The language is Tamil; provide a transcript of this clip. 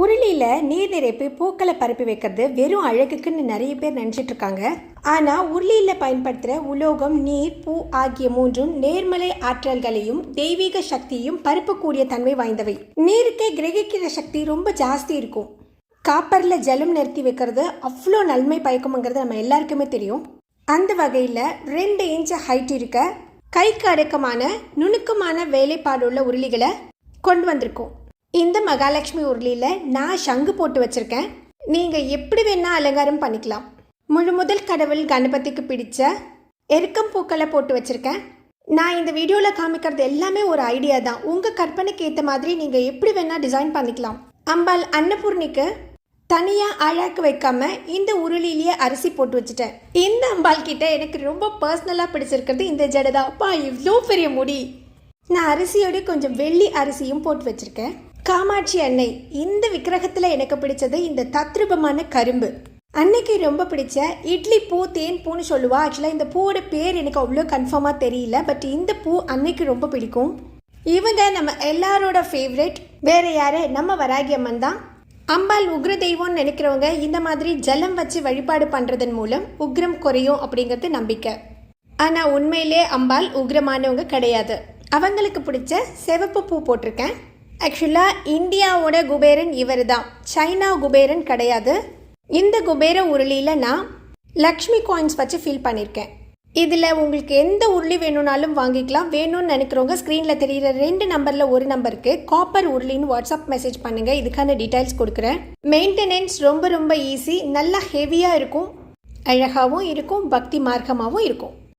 உருளியில் நீர் நிரப்பி பூக்களை பரப்பி வைக்கிறது வெறும் அழகுக்குன்னு நிறைய பேர் நினச்சிட்டு இருக்காங்க ஆனால் உருளியில் பயன்படுத்துகிற உலோகம் நீர் பூ ஆகிய மூன்றும் நேர்மலை ஆற்றல்களையும் தெய்வீக சக்தியையும் பரப்பக்கூடிய தன்மை வாய்ந்தவை. நீருக்கே கிரகிக்கிற சக்தி ரொம்ப ஜாஸ்தி இருக்கும். காப்பரில் ஜலம் நிறுத்தி வைக்கிறது அவ்வளோ நன்மை பயக்கும்ங்கிறது நம்ம எல்லாருக்குமே தெரியும். அந்த வகையில் ரெண்டு இன்ச் ஹைட் இருக்க கைக்கு அடக்கமான நுணுக்கமான வேலைப்பாடுள்ள உருளிகளை கொண்டு வந்திருக்கோம். இந்த மகாலட்சுமி உருளியில் நான் சங்கு போட்டு வச்சுருக்கேன். நீங்கள் எப்படி வேணால் அலங்காரம் பண்ணிக்கலாம். முழு முதல் கடவுள் கணபதிக்கு பிடிச்ச எருக்கம் பூக்களை போட்டு வச்சுருக்கேன். நான் இந்த வீடியோவில் காமிக்கிறது எல்லாமே ஒரு ஐடியா தான். உங்கள் கற்பனைக்கு ஏற்ற மாதிரி நீங்கள் எப்படி வேணால் டிசைன் பண்ணிக்கலாம். அம்பாள் அன்னபூர்ணிக்கு தனியாக அழாக்கு வைக்காம இந்த உருளிலேயே அரிசி போட்டு வச்சுட்டேன். இந்த அம்பாள் கிட்ட எனக்கு ரொம்ப பர்சனலாக பிடிச்சிருக்கிறது இந்த ஜடதா அப்பா இவ்வளோ பெரிய முடி. நான் அரிசியோட கொஞ்சம் வெள்ளி அரிசியும் போட்டு வச்சுருக்கேன். காமாட்சி அன்னை இந்த விக்கிரகத்தில் எனக்கு பிடிச்சது இந்த தத்ரூபமான கரும்பு. அன்னைக்கு ரொம்ப பிடிச்ச இட்லி பூ தேன் பூன்னு சொல்லுவா. ஆக்சுவலாக இந்த பூவோட பேர் எனக்கு அவ்வளோ கன்ஃபார்மாக தெரியல. பட் இந்த பூ அன்னைக்கு ரொம்ப பிடிக்கும். இவங்க நம்ம எல்லாரோட ஃபேவரெட் வேற யாரு? நம்ம வராகி அம்மன் தான். அம்பாள் உக்ர தெய்வம்னு நினைக்கிறவங்க இந்த மாதிரி ஜலம் வச்சு வழிபாடு பண்ணுறதன் மூலம் உக்ரம் குறையும் அப்படிங்கிறது நம்பிக்கை. ஆனால் உண்மையிலே அம்பாள் உக்ரமானவங்க கிடையாது. அவங்களுக்கு பிடிச்ச சிவப்பு பூ போட்டிருக்கேன். ஆக்சுவலாக இந்தியாவோட குபேரன் இவர் தான் சைனா குபேரன் கிடையாது. இந்த குபேர உருளியில் நான் லக்ஷ்மி காயின்ஸ் வச்சு ஃபில் பண்ணியிருக்கேன் இதில் உங்களுக்கு எந்த உருளி வேணும்னாலும் வாங்கிக்கலாம். வேணும்னு நினைக்கிறவங்க ஸ்க்ரீனில் தெரியிற ரெண்டு நம்பரில் ஒரு நம்பருக்கு காப்பர் உருளின்னு வாட்ஸ்அப் மெசேஜ் பண்ணுங்கள் இதுக்கான டீட்டெயில்ஸ் கொடுக்குறேன். மெயின்டெனன்ஸ் ரொம்ப ரொம்ப ஈஸி நல்லா ஹெவியாக இருக்கும். அழகாகவும் இருக்கும். பக்தி மார்க்கமாகவும் இருக்கும்.